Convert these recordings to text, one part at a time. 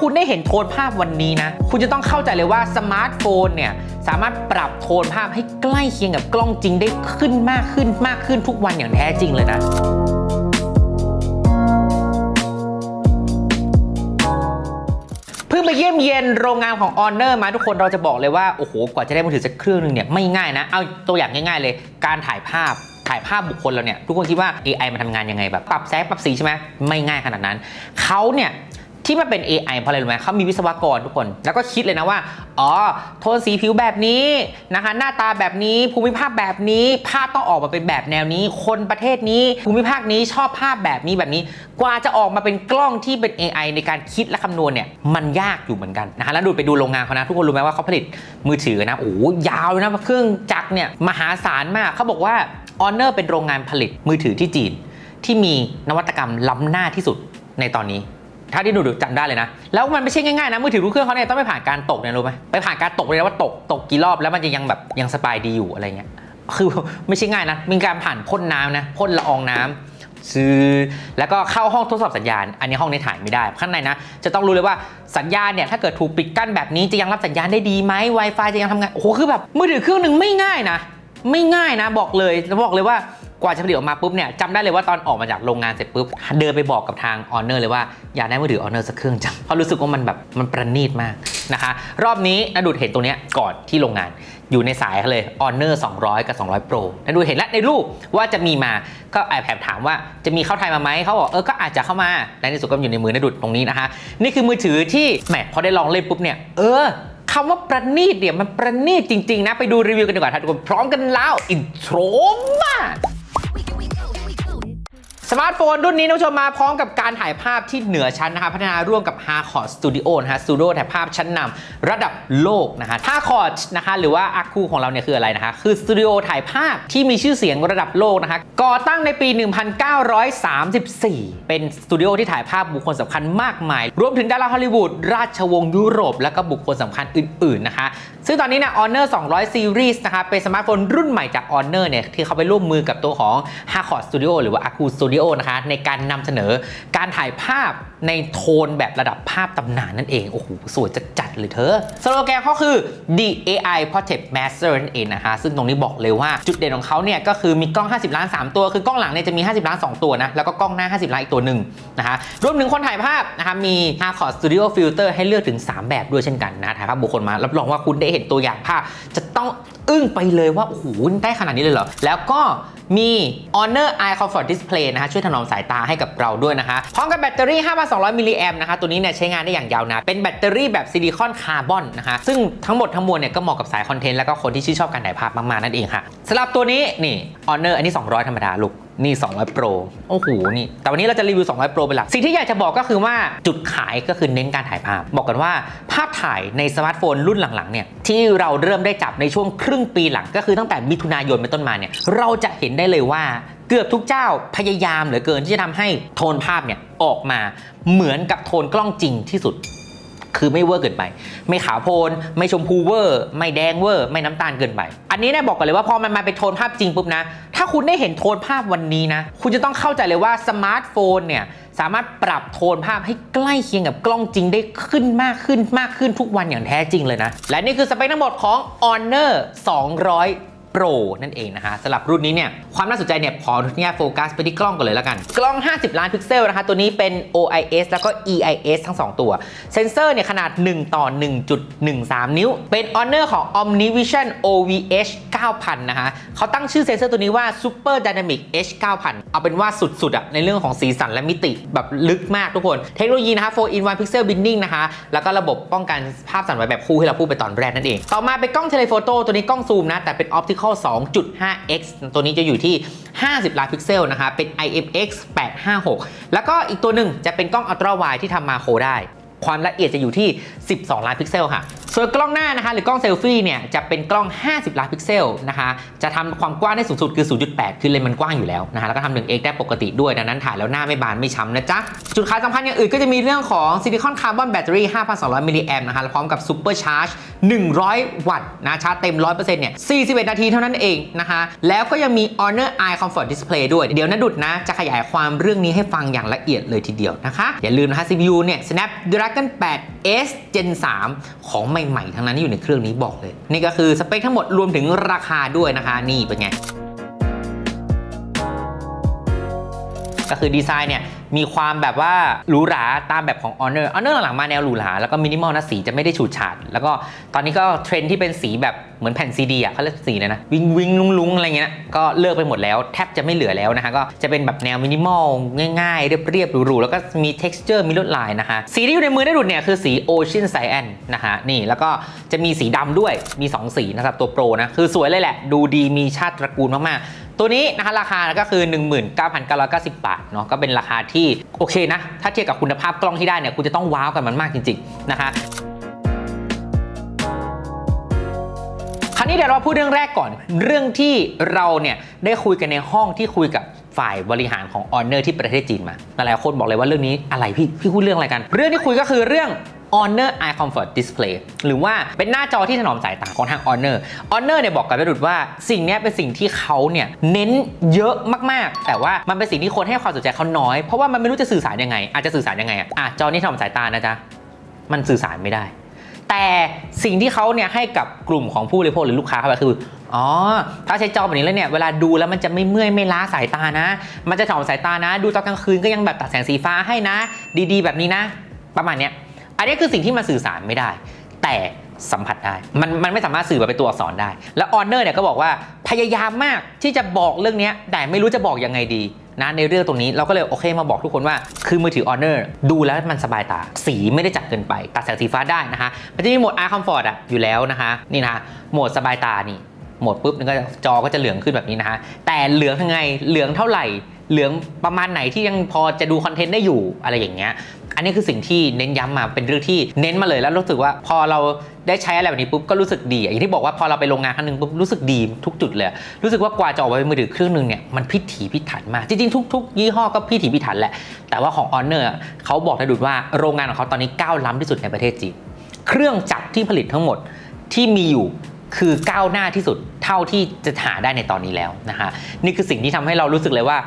คุณได้เห็นโทนภาพวันนี้นะ คุณจะต้องเข้าใจเลยว่าสมาร์ทโฟนเนี่ยสามารถปรับโทนภาพให้ใกล้เคียงกับกล้องจริงได้ขึ้นมากขึ้นมากขึ้นทุกวันอย่างแท้จริงเลยนะเพิ่งไปเยี่ยมเยียนโรงงานของ Honor มาทุกคนเราจะบอกเลยว่า โอ้โห กว่าจะได้มือถือสักเครื่องหนึงเนี่ยไม่ง่ายนะ เอาตัวอย่างง่ายๆเลย การถ่ายภาพถ่ายภาพบุคคลเราเนี่ยทุกคนคิดว่า AI มันทำงานยังไงแบบปรับแสงปรับสีใช่ไหมไม่ง่ายขนาดนั้นเขาเนี่ย ที่มันเป็น AI เพราะอะไรรู้ไหมเขามีวิศวกรทุกคน แล้วก็คิดเลยนะว่า อ๋อ โทนสีผิวแบบนี้นะคะ หน้าตาแบบนี้ ภูมิภาคแบบนี้ ภาพต้องออกมาเป็นแบบแนวนี้ คนประเทศนี้ ภูมิภาคนี้ชอบภาพแบบนี้แบบนี้ กว่าจะออกมาเป็นกล้องที่เป็น AI ในการคิดและคำนวณเนี่ย มันยากอยู่เหมือนกันนะคะ แล้วดูไปดูโรงงานเขานะ ทุกคนรู้ไหมว่าเขาผลิตมือถือนะ โอ้ยาวนะ เครื่องจักรเนี่ยมหาศาลมาก เขาบอกว่า Honor เป็นโรงงานผลิตมือถือที่จีน ที่มีนวัตกรรมล้ำหน้าที่สุดในตอนนี้ ถ้าที่หนูจำได้เลยนะ แล้วมันไม่ใช่ง่ายๆนะ มือถือทุกเครื่องเขาเนี่ยต้องไปผ่านการตกเนี่ยรู้ไหมไปผ่านการตกเลยนะว่าตกตกกี่รอบแล้วมันจะยังแบบยังสบายดีอยู่อะไรเงี้ยคือไม่ใช่ง่ายนะ มีการผ่านพ่นน้ำนะพ่นละอองน้ำซื้อแล้วก็เข้าห้องทดสอบสัญญาณ อันนี้ห้องในถ่ายไม่ได้ ข้างในนะ จะต้องรู้เลยว่าสัญญาณเนี่ยถ้าเกิดถูกปิดกั้นแบบนี้จะยังรับสัญญาณได้ดีไหม Wi-Fi จะยังทำงาน โอ้โห คือแบบมือถือเครื่องหนึ่งไม่ง่ายนะ ไม่ง่ายนะ บอกเลย บอกเลยว่า กว่าจะผลิตออกมาปุ๊บเนี่ยจำได้เลยว่าตอนออกมาจากโรงงานเสร็จปุ๊บ เดินไปบอกกับทาง Honor เลยว่าอยากได้มือถือ Honor สักเครื่องจังเพราะรู้สึกว่ามันแบบมันประณีตมากนะคะ รอบนี้นดูดเห็นตรงเนี้ยก่อนที่โรงงานอยู่ในสายเขาเลย Honor 200 กับ 200 Pro นดูเห็นแล้วในรูปว่าจะมีมาก็แอบแอบถามว่าจะมีเข้าไทยมาไหมเขาบอกเออก็อาจจะเข้ามาและในที่สุดก็อยู่ในมือนดูดตรงนี้นะคะ นี่คือมือถือที่แหมพอได้ลองเล่นปุ๊บเนี่ยเออคำว่าประณีตเนี่ยมันประณีตจริง ๆ นะ ไปดูรีวิวกันดีกว่าทุกคนพร้อมกันแล้วอินโทรมา สมาร์ทโฟนรุ่นนี้ท่านผู้ชมมาพร้อมกับการถ่ายภาพที่เหนือชั้นนะคะพัฒนาร่วมกับ h a r c o r d Studio นะฮะสตูดิโอถ่ายภาพชั้นนำระดับโลกนะคะ h a r c o r d นะคะหรือว่าอาคูของเราเนี่ยคืออะไรนะคะ คือสตูดิโอถ่ายภาพที่มีชื่อเสียงระดับโลกนะคะก่อตั้งในปี 1934 เป็นสตูดิโอที่ถ่ายภาพบุคคลสำคัญมากมาย รวมถึงดาราฮอลลีวูดราชวงศ์ยุโรป และก็บุคคลสำคัญอื่นๆนะคะซึ่งตอนนี้เนี่ย Honor 200 Series นะคะเป็นสมาร์ทโฟนรุ่นใหม่จาก Honor เนี่ยที่เขาไปร่วมมือกับตัวของ h a r c o r d Studio หรือว่า Aku Studio นะคะในการนำเสนอการถ่ายภาพในโทนแบบระดับภาพตำนานนั่นเอง โอ้โห สวยจัดจัดเลยเธอสโลแกนเขาคือ The AI Portrait Master นั่นเองนะคะ ซึ่งตรงนี้บอกเลยว่าจุดเด่นของเขาเนี่ยก็คือมีกล้อง 50 ล้าน 3 ตัว คือกล้องหลังเนี่ยจะมี 50 ล้าน 2 ตัวนะ แล้วก็กล้องหน้า 50 ล้านอีกตัวหนึ่งนะคะ รวมถึงคนถ่ายภาพนะคะ มี h a r c o r d Studio Filter ให้เลือกถึง 3 แบบด้วยเช่นกันนะ ถ่ายภาพบุคคลมา รับรองว่าคุณได้เห็นตัวอย่างภาพจะต้อง อึ้งไปเลยว่า โอ้โห ได้ขนาดนี้เลยเหรอ แล้วก็มี Honor Eye Comfort Display นะคะช่วยถนอมสายตาให้กับเราด้วยนะคะพร้อมกับแบตเตอรี่ 5,200 มิลลิแอมนะคะตัวนี้เนี่ยใช้งานได้อย่างยาวนานเป็นแบตเตอรี่แบบซิลิคอนคาร์บอนนะคะซึ่งทั้งหมดทั้งมวลเนี่ยก็เหมาะกับสายคอนเทนต์แล้วก็คนที่ชื่นชอบการถ่ายภาพมากๆนั่นเองค่ะสำหรับตัวนี้นี่ Honor อันนี้ 200 ธรรมดาลูก นี่ 200 Pro โอ้โห นี่ แต่วันนี้เราจะรีวิว 200 Pro เป็นหลัก สิ่งที่อยากจะบอกก็คือว่าจุดขายก็คือเน้นการถ่ายภาพ บอกกันว่าภาพถ่ายในสมาร์ทโฟนรุ่นหลังๆ เนี่ย ที่เราเริ่มได้จับในช่วงครึ่งปีหลังก็คือตั้งแต่มิถุนายนเป็นต้นมาเนี่ย เราจะเห็นได้เลยว่าเกือบทุกเจ้าพยายามเหลือเกินที่จะทำให้โทนภาพเนี่ยออกมาเหมือนกับโทนกล้องจริงที่สุด คือไม่เวอร์เกินไป ไม่ขาวโพลนไม่ชมพูเวอร์ ไม่แดงเวอร์ ไม่น้ำตาลเกินไป อันนี้เนี่ยบอกกันเลยว่าพอมันมาเป็นโทนภาพจริงปุ๊บนะ ถ้าคุณได้เห็นโทนภาพวันนี้นะ คุณจะต้องเข้าใจเลยว่าสมาร์ทโฟนเนี่ยสามารถปรับโทนภาพให้ใกล้เคียงกับกล้องจริงได้ขึ้นมากขึ้นมากขึ้นทุกวันอย่างแท้จริงเลยนะ และนี่คือสเปคทั้งหมดของ Honor 200 Pro นั่นเองนะคะสำหรับรุ่นนี้เนี่ยความน่าสนใจเนี่ยขออนุญาตโฟกัสไปที่กล้องก่อนเลยแล้วกัน กล้อง 50 ล้านพิกเซลนะคะตัวนี้เป็น OIS แล้วก็ EIS ทั้ง 2 ตัว เซนเซอร์เนี่ยขนาด 1 ต่อ 1.13 นิ้ว เป็น Honor ของ OmniVision OVH 9000 นะคะเขาตั้งชื่อเซนเซอร์ตัวนี้ว่า Super Dynamic H 9000 เอาเป็นว่าสุดๆอะในเรื่องของสีสันและมิติแบบลึกมากทุกคน เทคโนโลยีนะคะ4 in 1 pixel binning นะคะแล้วก็ระบบป้องกันภาพสั่นไหวแบบคู่ที่เราพูดไปตอนแรกนั่นเอง ต่อมาเป็นกล้องเทเลโฟโต้ตัวนี้กล้องซูมนะแต่เป็น optical 2.5x ตัวนี้จะอยู่ที่ 50 ล้านพิกเซลนะคะเป็น IMX 856 แล้วก็อีกตัวหนึ่งจะเป็นกล้องอัลตร้าไวที่ทำมาโครได้ ความละเอียดจะอยู่ที่ 12 ล้านพิกเซลค่ะส่วนกล้องหน้านะคะหรือกล้องเซลฟี่เนี่ยจะเป็นกล้อง 50 ล้านพิกเซลนะคะจะทำความกว้างได้สูงสุดคือ 0.8 คือเลนส์มันกว้างอยู่แล้วนะคะแล้วก็ทำ 1x ได้ปกติด้วยดังนั้นถ่ายแล้วหน้าไม่บานไม่ช้ำนะจ๊ะ จุดขายสำคัญอย่างอื่นก็จะมีเรื่องของซิลิคอนคาร์บอนแบตเตอรี่ 5,200 มิลลิแอมนะคะแล้วพร้อมกับซูเปอร์ชาร์จ 100 วัตต์นะชาร์จเต็ม 100%เนี่ย 41 นาทีเท่านั้นเองนะคะแล้วก็ยังมี Honor Eye Comfort Display ด้วยเดี๋ยวนะดุดนะจะขยายความเรื่องนี้ให้ฟังอย่างละเอียดเลยทีเดียวนะคะอย่าลืมนะคะ CPU เนี่ย Snapdragon 8 S Gen 3 ของใหม่ๆ ทั้งนั้นที่อยู่ในเครื่องนี้บอกเลย นี่ก็คือสเปคทั้งหมดรวมถึงราคาด้วยนะคะ นี่เป็นไง ก็คือดีไซน์เนี่ยมีความแบบว่าหรูหราตามแบบของ Honor Honor หลังๆมาแนวหรูหราแล้วก็มินิมอลนะสีจะไม่ได้ฉูดฉาดแล้วก็ตอนนี้ก็เทรนที่เป็นสีแบบเหมือนแผ่นซีดีอะเขาเรียกสีเลยนะ วิงวิงลุงลุงอะไรเงี้ยก็เลิกไปหมดแล้วแทบจะไม่เหลือแล้วนะคะก็จะเป็นแบบแนวมินิมอลง่ายๆ เรียบๆหรูๆแล้วก็มี texture มีลวดลายนะคะสีที่อยู่ในมือได้ดุดเนี่ยคือสี Ocean Cyan นะคะนี่แล้วก็จะมีสีดำด้วยมี 2 สีนะครับตัวโปรนะคือสวยเลยแหละ ดูดีมีชาติตระกูลมากๆ ตัวนี้นะคะราคาก็คือ 19,990 บาทเนาะก็เป็นราคาที่โอเคนะ ถ้าเทียบกับคุณภาพกล้องที่ได้เนี่ยคุณจะต้องว้าวกับมันมากจริงๆนะคะคราวนี้เดี๋ยวเราพูดเรื่องแรกก่อน เรื่องที่เราเนี่ยได้คุยกันในห้องที่คุยกับฝ่ายบริหารของ Honor ที่ประเทศจีนมาหลายคนบอกเลยว่าเรื่องนี้อะไรพี่พี่พูดเรื่องอะไรกัน เรื่องที่คุยก็คือเรื่อง Honor Eye Comfort Display หรือว่าเป็นหน้าจอที่ถนอมสายตาของทาง Honor Honor เนี่ยบอกกับประดุดว่าสิ่งนี้เป็นสิ่งที่เขาเนี่ยเน้นเยอะมากๆ แต่ว่ามันเป็นสิ่งที่คนให้ความสนใจเขาน้อย เพราะว่ามันไม่รู้จะสื่อสารยังไง อาจจะสื่อสารยังไงอะอะจอนี้ถนอมสายตานะจ๊ะมันสื่อสารไม่ได้ แต่สิ่งที่เขาเนี่ยให้กับกลุ่มของผู้บริโภคหรือลูกค้าเข้าไปคืออ๋อ ถ้าใช้จอแบบนี้แล้วเนี่ย เวลาดูแล้วมันจะไม่เมื่อยไม่ล้าสายตานะ มันจะถนอมสายตานะ ดูตอนกลางคืนก็ยังแบบตัดแสงสีฟ้าให้นะ ดีๆ แบบนี้นะ ประมาณเนี้ย อันนี้คือสิ่งที่มันสื่อสารไม่ได้ แต่สัมผัสได้ มันมันไม่สามารถสื่อแบบเป็นตัวอักษรได้ แล้วออนเนอร์เนี่ยก็บอกว่าพยายามมากที่จะบอกเรื่องนี้แต่ไม่รู้จะบอกยังไงดีนะในเรื่องตรงนี้เราก็เลยโอเคมาบอกทุกคนว่า คือมือถือ Honor ดูแล้วมันสบายตา สีไม่ได้จัดเกินไป ตัดแสงสีฟ้าได้นะคะมันจะมีโหมด Eye Comfort อะอยู่แล้วนะคะนี่นะคะโหมดสบายตานี่โหมดปุ๊บนึงก็จอก็จะเหลืองขึ้นแบบนี้นะคะแต่เหลืองยังไงเหลืองเท่าไหร่ เหลืองประมาณไหนที่ยังพอจะดูคอนเทนต์ได้อยู่อะไรอย่างเงี้ย อันนี้คือสิ่งที่เน้นย้ำมาเป็นเรื่องที่เน้นมาเลยแล้วรู้สึกว่าพอเราได้ใช้อะไรแบบนี้ปุ๊บก็รู้สึกดีอย่างที่บอกว่าพอเราไปโรงงานครั้งหนึ่งปุ๊บรู้สึกดีทุกจุดเลย รู้สึกว่ากว่าจะออกมาเป็นมือถือเครื่องหนึ่งเนี่ยมันพิถีพิถันมาก จริงๆทุกๆ ยี่ห้อก็พิถีพิถันแหละ แต่ว่าของ Honor อะเขาบอกได้ดุดว่าโรงงานของเขาตอนนี้ก้าวล้ำที่สุดในประเทศจีนเครื่องจักรที่ผลิตทั้งหมดที่มีอยู่คือก้าวหน้าที่สุดเท่าที่จะหาได้ในตอนนี้แล้วนะฮะนี่คือสิ่งที่ทำให้เรารู้สึกเลยว่า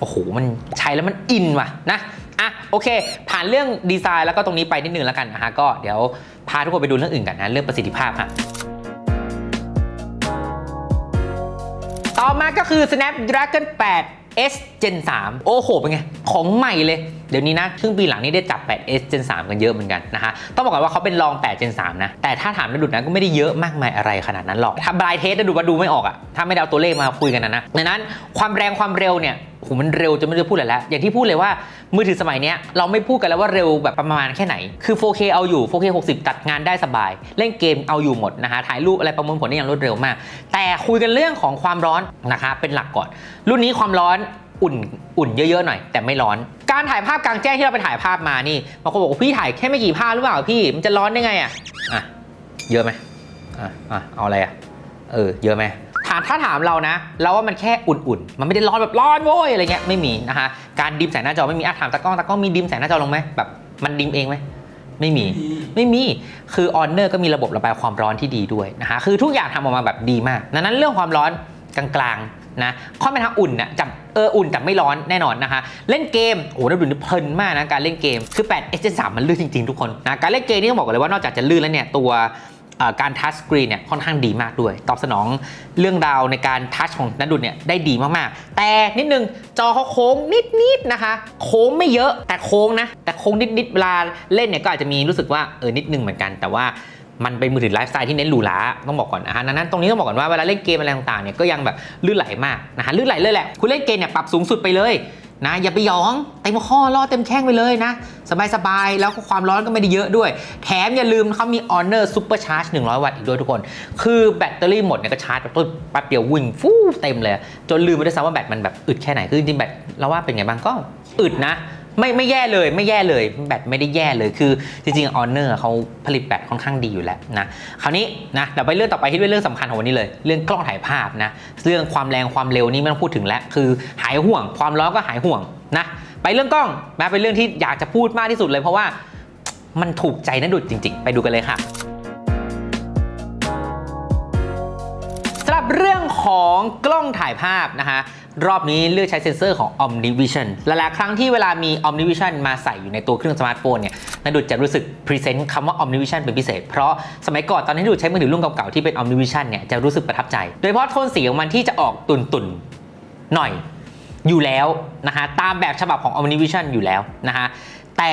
โอ้โหมันใช้แล้วมันอินว่ะนะ อะโอเค ผ่านเรื่องดีไซน์แล้วก็ตรงนี้ไปนิดนึงแล้วกันนะฮะก็เดี๋ยวพาทุกคนไปดูเรื่องอื่นกันนะเรื่องประสิทธิภาพฮะต่อมาก็คือ Snapdragon 8 S Gen 3 โอ้โห เป็นไง ของใหม่เลย เดี๋ยวนี้นะครึ่งปีหลังนี้ได้จับ 8 S Gen 3 กันเยอะเหมือนกันนะฮะต้องบอกก่อนว่าเขาเป็นรอง 8 Gen 3 นะ แต่ถ้าถามนะดุดนะก็ไม่ได้เยอะมากมายอะไรขนาดนั้นหรอก ถ้าบายเทสนะดูว่าดูไม่ออกอะถ้าไม่ได้เอาตัวเลขมาคุยกันนะนะดังนั้นความแรงความเร็วเนี่ยโหมันเร็วจนไม่รู้พูดอะไรแล้ว อย่างที่พูดเลยว่ามือถือสมัยนี้เราไม่พูดกันแล้วว่าเร็วแบบประมาณแค่ไหน คือ 4K เอาอยู่ 4K 60 ตัดงานได้สบาย เล่นเกมเอาอยู่หมดนะฮะ ถ่ายรูปอะไรประมวลผลได้อย่างรวดเร็วมาก แต่คุยกันเรื่องของความร้อนนะคะเป็นหลักก่อน รุ่นนี้ความร้อน อุ่นอุ่นเยอะๆหน่อย แต่ไม่ร้อน การถ่ายภาพกลางแจ้งที่เราไปถ่ายภาพมานี่บางคนบอกว่าพี่ถ่ายแค่ไม่กี่ภาพหรือเปล่าพี่มันจะร้อนได้ไงอะอะเยอะไหมอะอะเอาอะไรอะเออเยอะไหมถามถ้าถามเรานะ เราว่ามันแค่อุ่นๆ มันไม่ได้ร้อนแบบร้อนโว้ยอะไรเงี้ยไม่มีนะคะการดิมแสงหน้าจอไม่มีอะถามตากล้องตากล้องมีดิมแสงหน้าจอลงไหมแบบมันดิมเองไหมไม่มีไม่มีคือ Honor ก็มีระบบระบายความร้อนที่ดีด้วยนะคะคือทุกอย่างทำออกมาแบบดีมากดังนั้นเรื่องความร้อนกลางๆ นะค่อนไปทางอุ่นนะจับเอออุ่นแต่ไม่ร้อนแน่นอนนะคะเล่นเกมโอ้โหน่าดูเพลินมากนะการเล่นเกมคือ8 S 3มันลื่นจริงๆทุกคนนะการเล่นเกมนี่ต้องบอกเลยว่านอกจากจะลื่นแล้วเนี่ยตัวการทัชสกรีนเนี่ยค่อนข้างดีมากด้วย ตอบสนองเรื่องราวในการทัชของนัดดุลเนี่ยได้ดีมากๆ แต่นิดนึงจอเขาโค้งนิดๆนะคะ โค้งไม่เยอะแต่โค้งนะ แต่โค้งนิดๆเวลาเล่นเนี่ยก็อาจจะมีรู้สึกว่าเออนิดนึงเหมือนกันแต่ว่า มันเป็นมือถือไลฟ์สไตล์ที่เน้นหรูหราต้องบอกก่อนนะฮะดังนั้นตรงนี้ต้องบอกก่อนว่าเวลาเล่นเกมอะไรต่างๆเนี่ยก็ยังแบบลื่นไหลมากนะฮะลื่นไหลเลยแหละคุณเล่นเกมเนี่ยปรับสูงสุดไปเลยนะอย่าไปหยองเต็มข้อล่อเต็มแข้งไปเลยนะ สบายๆ แล้วก็ความร้อนก็ไม่ได้เยอะด้วย แถมอย่าลืมเขามี Honor Super Charge 100 วัตต์อีกด้วยทุกคน คือแบตเตอรี่หมดเนี่ยก็ชาร์จแบบแป๊บเดียววิ่งฟู่เต็มเลย จนลืมไปด้วยซ้ำว่าแบตมันแบบอึดแค่ไหนคือจริงๆแบตเราว่าเป็นไงบ้างก็อึดนะ ไม่ไม่แย่เลยไม่แย่เลยแบตไม่ได้แย่เลยคือจริงๆ Honor เขาผลิตแบตค่อนข้างดีอยู่แล้วนะคราวนี้นะเดี๋ยวไปเรื่องต่อไปที่เป็นเรื่องสำคัญของวันนี้เลย เรื่องกล้องถ่ายภาพนะเรื่องความแรงความเร็วนี่ไม่ต้องพูดถึงแล้วคือหายห่วง ความร้อนก็หายห่วงนะไปเรื่องกล้องนะเป็นเรื่องที่อยากจะพูดมากที่สุดเลย เพราะว่ามันถูกใจนะดุดจริง ๆ ไปดูกันเลยค่ะสำหรับเรื่องของกล้องถ่ายภาพนะคะ รอบนี้เลือกใช้เซ็นเซอร์ของ OmniVision หลายๆ ครั้งที่เวลามี OmniVision มาใส่อยู่ในตัวเครื่องสมาร์ทโฟนเนี่ยนาดุดจะรู้สึกพรีเซนต์คำว่า OmniVision เป็นพิเศษ เพราะสมัยก่อนตอนที่นาดุดใช้มือถือรุ่นเก่าๆที่เป็น OmniVision เนี่ยจะรู้สึกประทับใจ โดยเฉพาะโทนสีของมันที่จะออกตุ่นๆหน่อยอยู่แล้วนะคะตามแบบฉบับของ OmniVision อยู่แล้วนะคะแต่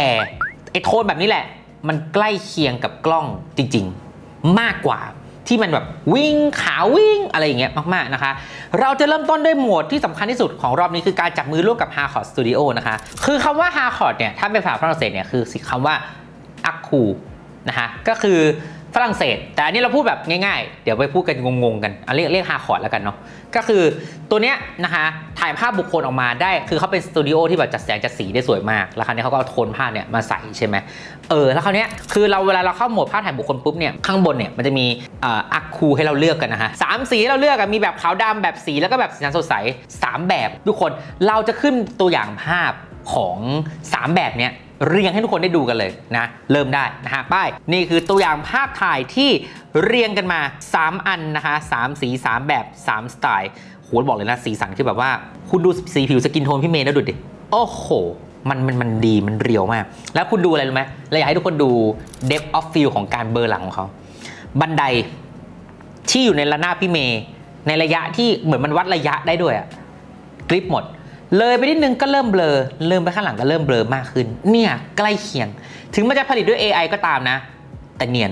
ไอโทนแบบนี้แหละ มันใกล้เคียงกับกล้องจริง ๆ มากกว่า ที่มันแบบวิ่งขาวิ่งอะไรอย่างเงี้ยมากๆนะคะ เราจะเริ่มต้นด้วยโหมดที่สำคัญที่สุดของรอบนี้คือการจับมือร่วมกับ Harcourt Studio นะคะ คือคำว่า Harcourt เนี่ยถ้าเป็นภาษาฝรั่งเศสเนี่ยคือคำว่า a c u นะคะก็คือ ฝรั่งเศส แต่อันนี้เราพูดแบบง่ายๆ เดี๋ยวไปพูดกันงงๆกันเอาเรียกเรียก Harcourt แล้วกันเนาะก็คือตัวเนี้ยนะคะถ่ายภาพบุคคลออกมาได้คือเขาเป็นสตูดิโอที่แบบจัดแสงจัดสีได้สวยมาก แล้วคราวนี้เขาก็เอาโทนภาพเนี่ยมาใส่ใช่ไหมเออแล้วคราวเนี้ยคือเราเวลาเราเข้าโหมดภาพถ่ายบุคคลปุ๊บเนี่ยข้างบนเนี่ยมันจะมีอ่ออักคูให้เราเลือกกันนะฮะสามสีให้เราเลือกมีแบบขาวดำแบบสีแล้วก็แบบสีสันสดใสสามแบบทุกคนเราจะขึ้นตัวอย่างภาพของสามแบบเนี้ย เรียงให้ทุกคนได้ดูกันเลยนะ เริ่มได้นะฮะป้าย นี่คือตัวอย่างภาพถ่ายที่เรียงกันมา 3 อันนะคะสามสี 3 แบบ 3 สไตล์โหบอกเลยนะ สีสันคือแบบว่า คุณดูสีผิวสกินโทนพี่เมย์แล้วดูดิ โอ้โห มันมันมันดีมันเรียวมาก แล้วคุณดูอะไรรู้ไหมเราอยากให้ทุกคนดู depth of field ของการเบอร์หลังของเขา บันไดที่อยู่ในระนาบพี่เมย์ในระยะที่เหมือนมันวัดระยะได้ด้วยอะกริปหมด เลยไปนิดนึงก็เริ่มเบลอเริ่มไปข้างหลังก็เริ่มเบลอมากขึ้น เนี่ยใกล้เคียง ถึงมันจะผลิตด้วย AI ก็ตามนะ แต่เนียน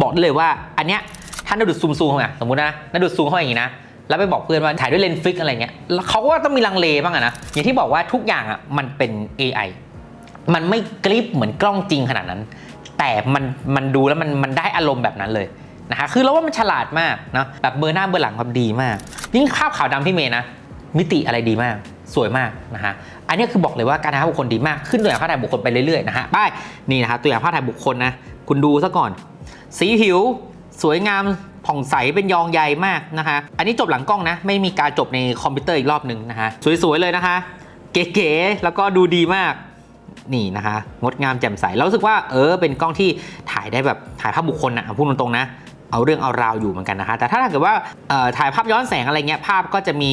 บอกได้เลยว่าอันเนี้ยถ้านาดูดซูมซูมเข้ามาสมมตินะนาดูดซูมเข้าอย่างนี้นะแล้วไปบอกเพื่อนว่าถ่ายด้วยเลนส์ฟิกอะไรเงี้ยเขาก็ต้องมีลังเลบ้างอะนะอย่างที่บอกว่าทุกอย่างอะมันเป็น AI มันไม่กริปเหมือนกล้องจริงขนาดนั้น แต่มันมันดูแล้วมันมันได้อารมณ์แบบนั้นเลยนะคะคือเราว่ามันฉลาดมากนะแบบเบอร์หน้าเบอร์หลังความดีมากยิ่งภาพขาวดำพี่เมย์นะมิติอะไรดีมาก สวยมากนะฮะ อันนี้คือบอกเลยว่าการถ่ายภาพบุคคลดีมากขึ้นตัวอย่างภาพถ่ายบุคคลไปเรื่อยๆนะฮะป้ายนี่นะครับตัวอย่างภาพถ่ายบุคคลนะคุณดูซะก่อน สีผิว สวยงามผ่องใสเป็นยองใยมากนะคะ อันนี้จบหลังกล้องนะ ไม่มีการจบในคอมพิวเตอร์อีกรอบหนึ่งนะคะสวยๆเลยนะคะ เก๋ๆแล้วก็ดูดีมากนี่นะคะงดงามแจ่มใสแล้วรู้สึกว่าเออเป็นกล้องที่ถ่ายได้แบบถ่ายภาพบุคคลนะพูดตรงๆนะ เอาเรื่องเอาราวอยู่เหมือนกันนะคะแต่ถ้าเกิดว่าถ่ายภาพย้อนแสงอะไรเงี้ยภาพก็จะมี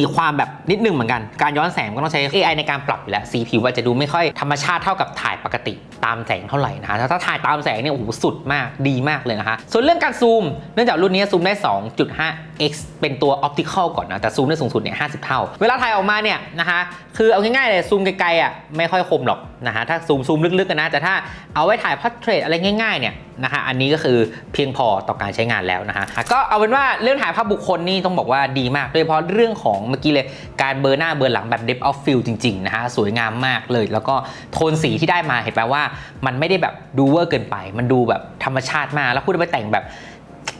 มีความแบบนิดนึงเหมือนกัน การย้อนแสงก็ต้องใช้ AI ในการปรับอยู่แล้วสีผิวว่าจะดูไม่ค่อยธรรมชาติเท่ากับถ่ายปกติตามแสงเท่าไหร่นะคะถ้าถ่ายตามแสงเนี่ยโอ้โหสุดมากดีมากเลยนะคะส่วนเรื่องการซูม เนื่องจากรุ่นนี้ซูมได้ 2.5x เป็นตัว optical ก่อนนะ แต่ซูมได้สูงสุดเนี่ย50 เท่า เวลาถ่ายออกมาเนี่ยนะคะคือเอาง่ายๆเลยซูมไกลๆอะไม่ค่อยคมหรอกนะคะถ้าซูมซูมลึกๆกันนะแต่ถ้าเอาไว้ถ่ายพอร์เทรตอะไรง่ายๆเนี่ย นะคะอันนี้ก็คือเพียงพอต่อการใช้งานแล้วนะคะก็เอาเป็นว่าเรื่องถ่ายภาพบุคคลนี่ต้องบอกว่าดีมากโดยเฉพาะเรื่องของเมื่อกี้เลยการเบลอร์หน้าเบลอร์หลังแบบ depth of field จริงๆนะคะสวยงามมากเลย แล้วก็โทนสีที่ได้มาเห็นแปลว่า มันไม่ได้แบบดูเวอร์เกินไป มันดูแบบธรรมชาติมากแล้วคุณไปแต่งแบบ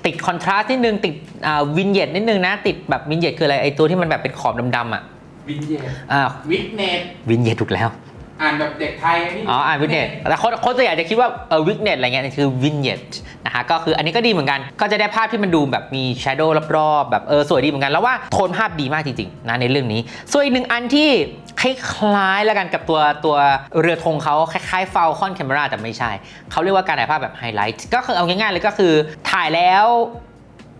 ติดคอนทราสต์นิดนึงติดวินเยตนิดนึงนะติดแบบวินเยตคืออะไรไอตัวที่มันแบบเป็นขอบดำๆอะวินเยตอ่าวิทเนตวินเยตถูกแล้ว อ่านแบบเด็กไทยนี่อ๋ออ่านวินเนตแต่คนคนส่วนใหญ่จะคิดว่าเออวิกเนตอะไรเงี้ยคือวินเยตนะคะก็คืออันนี้ก็ดีเหมือนกัน ก็จะได้ภาพที่มันดูแบบมีแชโดว์รอบๆแบบเออสวยดีเหมือนกันแล้วว่าโทนภาพดีมากจริงๆนะในเรื่องนี้ ส่วนอีกหนึ่งอันที่คล้ายๆแล้วกันกับตัวตัวเรือธงเขาคล้ายๆฟ a ลคอนแคม e ราแต่ไม่ใช่ เขาเรียกว่าการถ่ายภาพแบบไฮไลท์ก็คือเอาง่ายๆเลยก็คือถ่ายแล้ว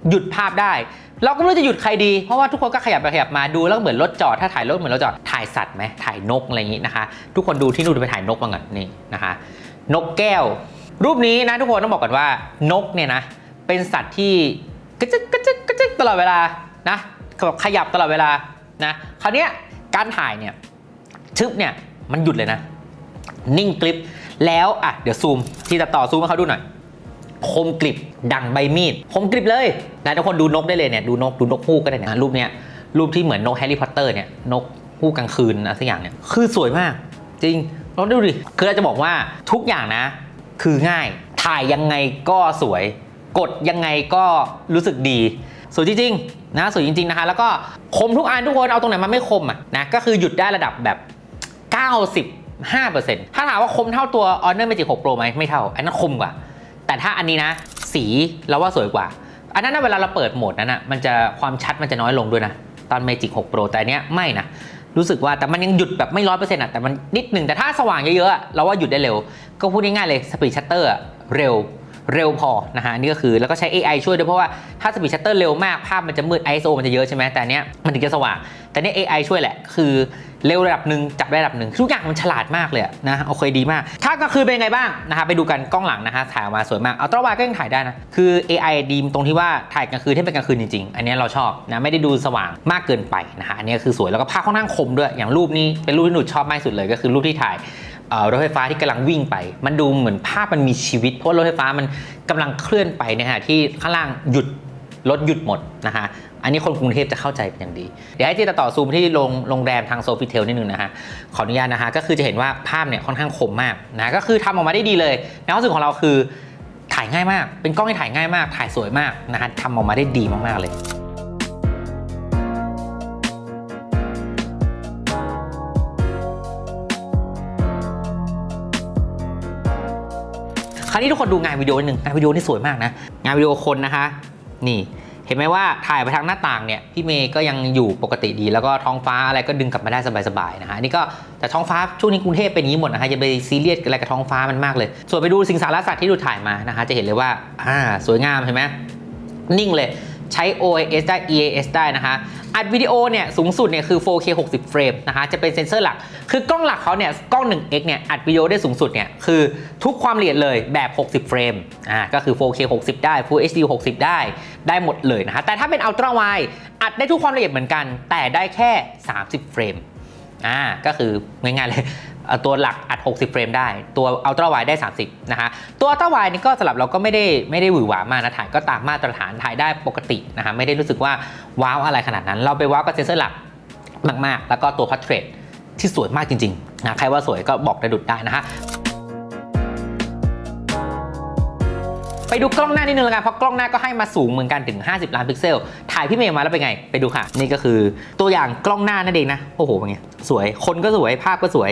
หยุดภาพได้ เราก็ไม่รู้จะหยุดใครดี เพราะว่าทุกคนก็ขยับไปขยับมาดูแล้วก็เหมือนรถจอด ถ้าถ่ายรถเหมือนรถจอด ถ่ายสัตว์ไหมถ่ายนกอะไรอย่างนี้นะคะ ทุกคนดูที่นู่นไปถ่ายนกมาก่อนนี่นะคะ นกแก้ว รูปนี้นะทุกคนต้องบอกก่อนว่านกเนี่ยนะ เป็นสัตว์ที่กระจึกกระจึกกระจึกตลอดเวลานะขยับตลอดเวลานะคราวนี้การถ่ายเนี่ยชึบเนี่ยมันหยุดเลยนะ นิ่งกริปแล้วอะเดี๋ยวซูมที่จะต่อซูมให้เขาดูหน่อย คมกริบดังใบมีด คมกริบเลยนะทุกคนดูนกได้เลยเนี่ยดูนกดูนกฮูกก็ได้นี่ยรูปเนี้ยรูปที่เหมือนนกแฮร์รี่พอตเตอร์เนี่ยนกฮูกกลางคืนอะไรสักอย่างเนี่ยคือสวยมาก จริงลองดูดิคือเราจะบอกว่าทุกอย่างนะ คือง่ายถ่ายยังไงก็สวย กดยังไงก็รู้สึกดีสวยจริงๆนะสวยจริงๆนะคะแล้วก็คมทุกอันทุกคนเอาตรงไหนมาไม่คมอะนะก็คือหยุดได้ระดับแบบ 90 5%ถ้าถามว่าคมเท่าตัว Honor Magic 6 Pro ไหมไม่เท่า อันนั้นคมกว่า แต่ถ้าอันนี้นะ สีเราว่าสวยกว่า อันนั้นนะเวลาเราเปิดโหมดนั้นนะมันจะความชัดมันจะน้อยลงด้วยนะ ตอน Magic 6 Pro แต่อันเนี้ยไม่นะรู้สึกว่าแต่มันยังหยุดแบบไม่ร้อยเปอร์เซ็นต์อะแต่มันนิดหนึ่งแต่ถ้าสว่างเยอะๆอะเราว่าหยุดได้เร็ว ก็พูดง่ายๆเลยสปีดชัตเตอร์เร็วเร็วพอนะฮะนี่ก็คือแล้วก็ใช้ AI ช่วยด้วยเพราะว่าถ้าสปีดชัตเตอร์เร็วมากภาพมันจะมืด ISO มันจะเยอะใช่ไหมแต่อันเนี้ยมันถึงจะสว่าง แต่เนี้ย AI ช่วยแหละ คือ เร็วระดับหนึ่งจับได้ระดับหนึ่งทุกอย่างมันฉลาดมากเลยนะโอเคดีมากถ้ากลางคืนเป็นไงบ้างนะคะไปดูกันกล้องหลังนะคะถ่ายออกมาสวยมากอัลตร้าไวก็ยังถ่ายได้นะคือ AI ดีตรงที่ว่าถ่ายกลางคืนให้เป็นกลางคืนจริงๆ อันนี้เราชอบนะไม่ได้ดูสว่างมากเกินไปนะฮะอันนี้คือสวยแล้วก็ภาพค่อนข้างคมด้วยอย่างรูปนี้เป็นรูปที่หนูชอบมากสุดเลยก็คือรูปที่ถ่ายรถไฟฟ้าที่กำลังวิ่งไป มันดูเหมือนภาพมันมีชีวิต เพราะรถไฟฟ้ามันกำลังเคลื่อนไปนขณะที่ข้างล่างหยุดรถหยุดหมดนะฮะ อันนี้คนกรุงเทพจะเข้าใจเป็นอย่างดี เดี๋ยวให้เจตต่อซูมที่โรงโรงแรมทางโซฟิเทลนิดนึงนะฮะ ขออนุญาตนะฮะ ก็คือจะเห็นว่าภาพเนี่ยค่อนข้างคมมากนะ ก็คือทำออกมาได้ดีเลยในความรู้สึกของเราคือถ่ายง่ายมาก เป็นกล้องที่ถ่ายง่ายมาก ถ่ายสวยมากนะฮะทำออกมาได้ดีมากๆเลยคราวนี้ทุกคนดูงานวิดีโอนิดนึงงานวิดีโอนี่สวยมากนะ งานวิดีโอคนนะคะ นี่ เห็นไหมว่าถ่ายไปทางหน้าต่างเนี่ยพี่เมย์ก็ยังอยู่ปกติดี แล้วก็ท้องฟ้าอะไรก็ดึงกลับมาได้สบายๆนะฮะนี่ก็แต่ท้องฟ้าช่วงนี้กรุงเทพเป็นอย่างนี้หมดนะฮะจะไปซีเรียสอะไรกับท้องฟ้ามันมากเลย ส่วนไปดูสิ่งสารสัตว์ที่ดูถ่ายมานะคะจะเห็นเลยว่าอ่าสวยงามเห็นไหมนิ่งเลย ใช้ OIS ได้ EAS ได้นะคะอัดวิดีโอเนี่ยสูงสุดเนี่ยคือ 4K 60 เฟรมนะคะจะเป็นเซนเซอร์หลัก คือกล้องหลักเขาเนี่ยกล้อง 1x เนี่ยอัดวิดีโอได้สูงสุดเนี่ยคือทุกความละเอียดเลยแบบ 60 เฟรมอ่าก็คือ 4K 60 ได้ Full HD 60 ได้ได้หมดเลยนะคะแต่ถ้าเป็น Ultra Wide อัดได้ทุกความละเอียดเหมือนกัน แต่ได้แค่ 30 เฟรมอ่าก็คือง่ายๆเลย ตัวหลักอัด 60 เฟรมได้ ตัวอัลตร้าไวได้ 30 นะคะตัวอัลตร้าไวนี่ก็สำหรับเราก็ไม่ได้ไม่ได้หวือหวามากนะ ถ่ายก็ตามมาตรฐานถ่ายได้ปกตินะฮะ ไม่ได้รู้สึกว่าว้าวอะไรขนาดนั้น เราไปว้าวกับเซนเซอร์หลักมาก ๆ แล้วก็ตัวพัทเทร็ดที่สวยมากจริง ๆ นะ ใครว่าสวยก็บอกได้ดุดได้นะฮะ ไปดูกล้องหน้านิดนึงแล้วกันเพราะกล้องหน้าก็ให้มาสูงเหมือนกันถึง 50 ล้านพิกเซล ถ่ายพี่เมย์มาแล้วเป็นไง ไปดูค่ะ นี่ก็คือตัวอย่างกล้องหน้านั่นเองนะ โอ้โหเป็นไง สวย คนก็สวย ภาพก็สวย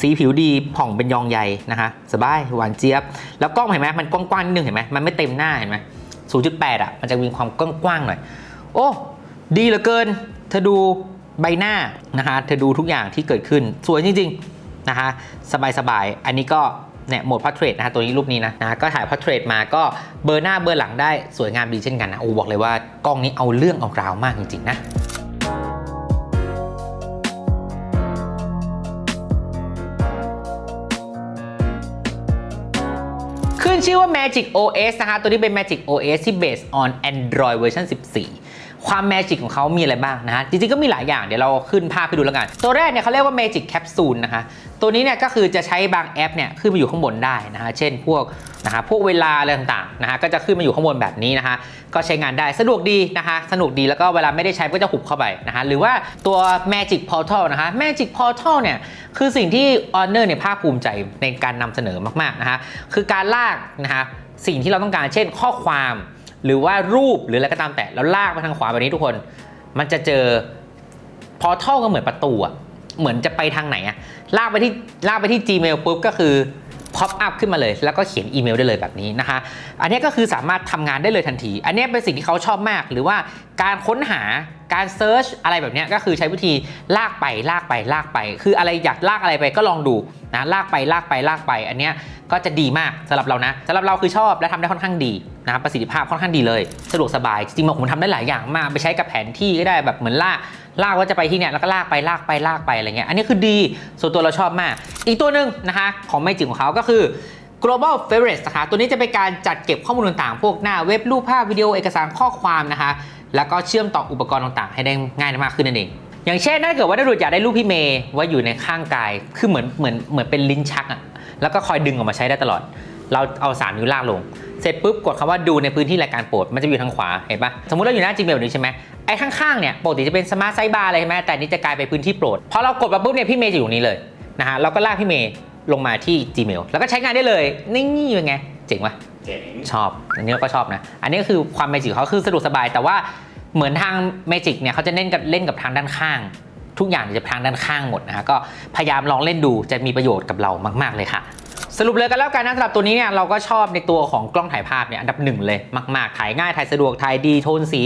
สีผิวดี ผ่องเป็นยองใยนะคะ สบาย หวานเจี๊ยบ แล้วกล้องเห็นไหมมันกว้างๆนิดนึงเห็นไหมมันไม่เต็มหน้าเห็นไหม0.8อะ มันจะมีความกว้างๆหน่อย โอ้ ดีเหลือเกิน เธอดูใบหน้านะคะ เธอดูทุกอย่างที่เกิดขึ้น สวยจริงๆนะคะ สบายๆ อันนี้ก็ เนี่ยโหมดพ o r t เทรตนะฮะตัวนี้รูปนี้นะนะก็ถ่ายพ o r t เทรตมาก็เบอร์หน้าเบอร์หลังได้สวยงามดีเช่นกันนะโอ้บอกเลยว่ากล้องนี้เอาเรื่องเอาราวมากจริงๆนะขึ้นชื่อว่า Magic OS นะคะตัวนี้เป็น Magic OS ที่ based on Android version 14 ความ Magic ของเขามีอะไรบ้างนะฮะ จริงๆ ก็มีหลายอย่าง เดี๋ยวเราขึ้นภาพให้ดูแล้วกัน ตัวแรกเนี่ยเขาเรียกว่า Magic Capsule นะคะตัวนี้เนี่ยก็คือจะใช้บางแอปเนี่ยขึ้นมาอยู่ข้างบนได้นะฮะ เช่นพวกนะฮะพวกเวลาอะไรต่างๆนะฮะก็จะขึ้นมาอยู่ข้างบนแบบนี้นะคะก็ใช้งานได้สะดวกดีนะคะสนุกดีแล้วก็เวลาไม่ได้ใช้ก็จะหุบเข้าไปนะคะหรือว่าตัว Magic Portal นะคะ Magic Portal เนี่ยคือสิ่งที่ Honor เนี่ยภาคภูมิใจในการนำเสนอมากๆนะคะคือการลากนะคะสิ่งที่เราต้องการเช่นข้อความ หรือว่ารูปหรืออะไรก็ตามแต่แล้วลากไปทางขวาแบบนี้ทุกคน มันจะเจอพอท่อก็เหมือนประตูอะ เหมือนจะไปทางไหนอะลากไปที่ลากไปที่ Gmail ปุ๊บก็คือ pop up ขึ้นมาเลย แล้วก็เขียนอีเมลได้เลยแบบนี้นะคะ อันนี้ก็คือสามารถทำงานได้เลยทันที อันนี้เป็นสิ่งที่เขาชอบมาก หรือว่าการค้นหาการเซิร์ชอะไรแบบนี้ก็คือใช้วิธีลากไปลากไปลากไป คืออะไรอยากลากอะไรไปก็ลองดูนะลากไปลากไปลากไป อันนี้ก็จะดีมากสำหรับเรานะสำหรับเราคือชอบและทำได้ค่อนข้างดีนะครับประสิทธิภาพค่อนข้างดีเลย สะดวกสบายจริงๆผมทำได้หลายอย่างมาก ไปใช้กับแผนที่ก็ได้แบบเหมือนลาก ลากว่าจะไปที่เนี่ยแล้วก็ลากไปลากไปลากไปอะไรเงี้ยอันนี้คือดีส่วนตัวเราชอบมาก อีกตัวหนึ่งนะคะของ Magic ของเขาก็คือ global favorites นะคะตัวนี้จะเป็นการจัดเก็บข้อมูลต่างๆ พวกหน้าเว็บรูปภาพวิดีโอเอกสารข้อความนะคะแล้วก็เชื่อมต่ออุปกรณ์ต่างๆ ให้ได้ง่ายมากขึ้นนั่นเองอย่างเช่นถ้าเกิดว่าได้ดูอยากได้รูปพี่เมย์ไว้อยู่ในข้างกายคือเหมือนเหมือนเหมือนเป็นลิ้นชักอะแล้วก็คอยดึงออกมาใช้ได้ตลอด เราเอาสามนิ้วลากลง เสร็จปุ๊บกดคำว่าดูในพื้นที่รายการโปรดมันจะอยู่ทางขวาเห็นปะสมมติเราอยู่หน้า Gmail นี้ใช่ไหมไอ้ข้างๆเนี่ยปกติจะเป็นสมาร์ทไซบาร์อะไรใช่ไหมแต่นี่จะกลายเป็นพื้นที่โปรดพอเรากดมาปุ๊บเนี่ยพี่เมย์จะอยู่ตรงนี้เลยนะฮะเราก็ลากพี่เมย์ลงมาที่ Gmail แล้วก็ใช้งานได้เลยนี่เป็นไงเจ๋งปะเจ๋งชอบอันนี้ก็ชอบนะ อันนี้ก็คือความเมจิกเขาคือสะดวกสบาย แต่ว่าเหมือนทางเมจิกเนี่ยเขาจะเล่นกับเล่นกับทางด้านข้าง ทุกอย่างจะไปทางด้านข้างหมดนะฮะก็พยายามลองเล่นดูจะมีประโยชน์กับเรามาก ๆเลยค่ะ สรุปเลยกันแล้วกันนะสำหรับตัวนี้เนี่ยเราก็ชอบในตัวของกล้องถ่ายภาพเนี่ยอันดับหนึ่งเลยมากๆถ่ายง่ายถ่ายสะดวกถ่ายดีโทนสี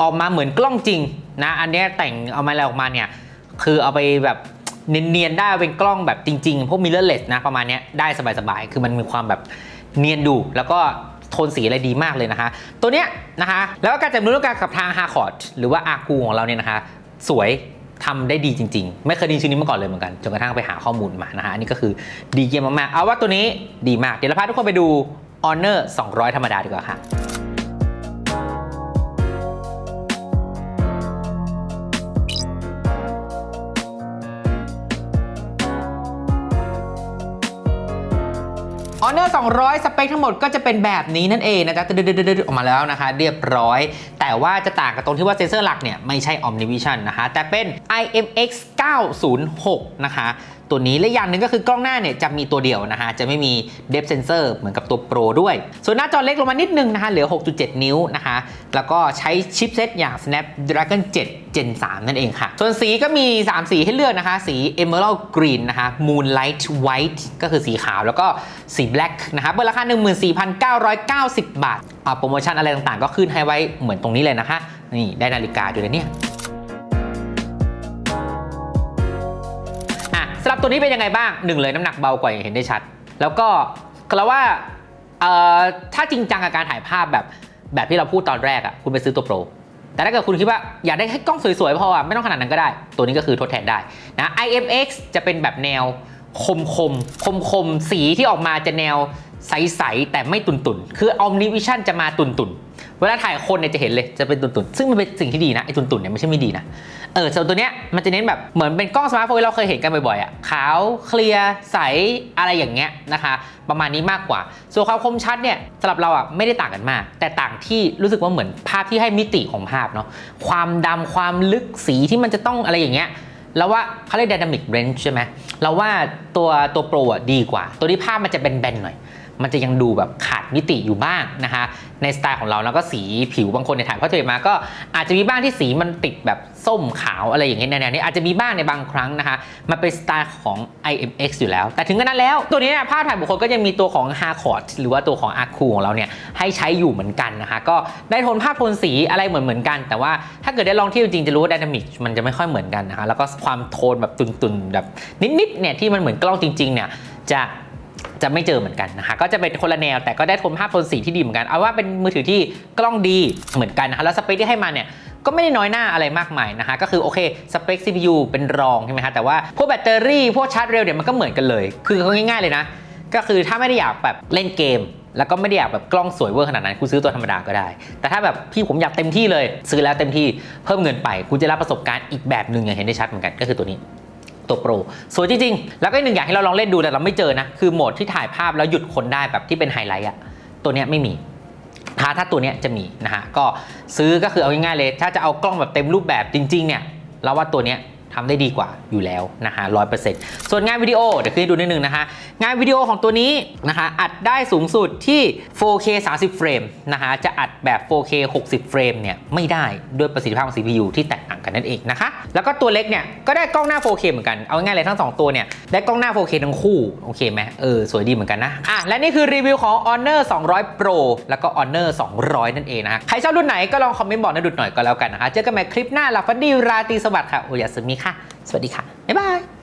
ออกมาเหมือนกล้องจริงนะอันนี้แต่งเอามาอะไรออกมาเนี่ยคือเอาไปแบบเนียนๆได้เป็นกล้องแบบจริงๆพวกมิเรอร์เลสนะประมาณนี้ได้สบายๆ คือมันมีความแบบเนียนดูแล้วก็โทนสีอะไรดีมากเลยนะคะ ตัวเนี้ยนะคะแล้วก็การจับมือร่วมกันกับทาง h a r c o r d หรือว่าอากูของเราเนี่ยนะคะ สวย ทำได้ดีจริง ๆ ไม่เคยได้ยินชื่อนี้มาก่อนเลยเหมือนกัน จนกระทั่งไปหาข้อมูลมานะฮะ อันนี้ก็คือดีเยี่ยมมากๆ เอาว่าตัวนี้ดีมาก เดี๋ยวเราพาทุกคนไปดู Honor 200 ธรรมดาดีกว่าค่ะ Honor 200 สเปคทั้งหมดก็จะเป็นแบบนี้นั่นเองนะจ๊ะดึดๆๆๆออกมาแล้วนะคะ เรียบร้อย แต่ว่าจะต่างกับตรงที่ว่าเซนเซอร์หลักเนี่ยไม่ใช่ Omnivision นะคะ แต่เป็น IMX 906 นะคะ ตัวนี้และอย่างหนึ่งก็คือกล้องหน้าเนี่ยจะมีตัวเดียวนะคะจะไม่มี Depth Sensor เหมือนกับตัว Pro ด้วย ส่วนหน้าจอเล็กลงมานิดนึงนะคะเหลือ 6.7 นิ้วนะคะแล้วก็ใช้ชิปเซตอย่าง Snapdragon 7 Gen 3 นั่นเองค่ะ ส่วนสีก็มี 3 สีให้เลือกนะคะ สี Emerald Green นะคะ Moonlight White ก็คือสีขาวแล้วก็สี Black นะคะเปิดราคา 14,990 บาทอ่าโปรโมชั่นอะไรต่างๆ ก็ขึ้นให้ไว้เหมือนตรงนี้เลยนะคะนี่ได้นาฬิกาด้วยนะเนี่ย ตัวนี้เป็นยังไงบ้างหนึ่งเลยน้ำหนักเบากว่าอย่างเห็นได้ชัด แล้วก็เราว่าเอ่อถ้าจริงจังกับการถ่ายภาพแบบแบบที่เราพูดตอนแรกอะคุณไปซื้อตัวโปรแต่ถ้าเกิดคุณคิดว่าอยากได้แค่กล้องสวยๆพออะไม่ต้องขนาดนั้นก็ได้ ตัวนี้ก็คือทดแทนได้นะ IMX จะเป็นแบบแนวคมคมคมคมสีที่ออกมาจะแนวใสๆแต่ไม่ตุนๆ คือ Omnivision จะมาตุนๆ เวลาถ่ายคนเนี่ยจะเห็นเลยจะเป็นตุนๆซึ่งมันเป็นสิ่งที่ดีนะไอ้ตุนๆเนี่ยไม่ใช่ไม่ดีนะเออส่วนตัวเนี้ยมันจะเน้นแบบเหมือนเป็นกล้องสมาร์ทโฟนเราเคยเห็นกันบ่อยๆอะขาวเคลียร์ใสอะไรอย่างเงี้ยนะคะประมาณนี้มากกว่า ส่วนความคมชัดเนี่ยสำหรับเราอะไม่ได้ต่างกันมาก แต่ต่างที่รู้สึกว่าเหมือนภาพที่ให้มิติของภาพเนาะความดำความลึกสีที่มันจะต้องอะไรอย่างเงี้ยแล้วว่าเขาเรียก dynamic range ใช่ไหมเราว่าตัวตัวโปรอะดีกว่า ตัวที่ภาพมันจะแบนๆหน่อย มันจะยังดูแบบขาดมิติอยู่บ้างนะคะในสไตล์ของเราแล้วก็สีผิวบางคนในถ่ายพอร์เทรมาก็อาจจะมีบ้างที่สีมันติดแบบส้มขาวอะไรอย่างเงี้ยในแนวนี้อาจจะมีบ้างในบางครั้งนะคะมันเป็นสไตล์ของ IMX อยู่แล้ว แต่ถึงกระนั้นแล้ว ตัวนี้เนี่ยภาพถ่ายบุคคลก็ยังมีตัวของ h a r c o r d หรือว่าตัวของ a r c u ของเราเนี่ยให้ใช้อยู่เหมือนกันนะคะก็ได้โทนภาพโทนสีอะไรเหมือนเหมือนกัน แต่ว่าถ้าเกิดได้ลองเที่ยวจริงจะรู้ว่า Dynamic มันจะไม่ค่อยเหมือนกันนะคะแล้วก็ความโทนแบบตุนๆแบบนิดๆเนี่ยที่มันเหมือนกล้องจริงๆเนี่ยจะ จะไม่เจอเหมือนกันนะคะก็จะเป็นคนละแนวแต่ก็ได้โทนภาพโทนสีที่ดีเหมือนกันเอาว่าเป็นมือถือที่กล้องดีเหมือนกันนะคะแล้วสเปคที่ให้มาเนี่ยก็ไม่ได้น้อยหน้าอะไรมากมายนะคะก็คือโอเคสเปค CPU เป็นรองใช่ไหมคะแต่ว่าพวกแบตเตอรี่พวกชาร์จเร็วเนี่ยมันก็เหมือนกันเลย คือเขาง่ายๆเลยนะ ก็คือถ้าไม่ได้อยากแบบเล่นเกม แล้วก็ไม่ได้อยากแบบกล้องสวยเวอร์ขนาดนั้นคุณซื้อตัวธรรมดาก็ได้ แต่ถ้าแบบพี่ผมอยากเต็มที่เลย ซื้อแล้วเต็มที่เพิ่มเงินไปคุณจะรับประสบการณ์อีกแบบหนึ่งอย่างเห็นได้ชัดเหมือนกันก็คือตัวนี้ ตัวโปรสวยจริงๆ แล้วก็อีกหนึ่งอย่างที่เราลองเล่นดูแต่เราไม่เจอนะ คือโหมดที่ถ่ายภาพแล้วหยุดคนได้แบบที่เป็นไฮไลท์อะตัวเนี้ยไม่มีถ้าถ้าตัวเนี้ยจะมีนะฮะก็ซื้อก็คือเอาง่ายๆเลย ถ้าจะเอากล้องแบบเต็มรูปแบบจริงๆเนี่ยเราว่าตัวเนี้ย ทำได้ดีกว่าอยู่แล้วนะฮะร้อยเปอร์เซ็นต์ส่วนงานวิดีโอเดี๋ยวขึ้นให้ดูนิดนึงนะฮะงานวิดีโอของตัวนี้นะคะอัดได้สูงสุดที่ 4K 30 เฟรมนะฮะจะอัดแบบ 4K 60 เฟรมเนี่ยไม่ได้ด้วยประสิทธิภาพของ CPU ที่แตกต่างกันนั่นเองนะคะแล้วก็ตัวเล็กเนี่ยก็ได้กล้องหน้า 4K เหมือนกันเอาง่ายเลยทั้ง 2 ตัวเนี่ยได้กล้องหน้า 4K ทั้งคู่โอเคไหมเออสวยดีเหมือนกันนะอะและนี่คือรีวิวของ Honor 200 Pro แล้วก็ Honor 200 นั่นเองนะะใครชอบรุ่นไหนก็ลองคอมเมนต์บอกนะดุดหน่อยก็แล้วกันนะคะเจอกันใหม่คลิปหน้าลาฟันดีราตรีสวัสดิ์ค่ะโอยาสมีค่ะ สวัสดีค่ะ บ๊ายบาย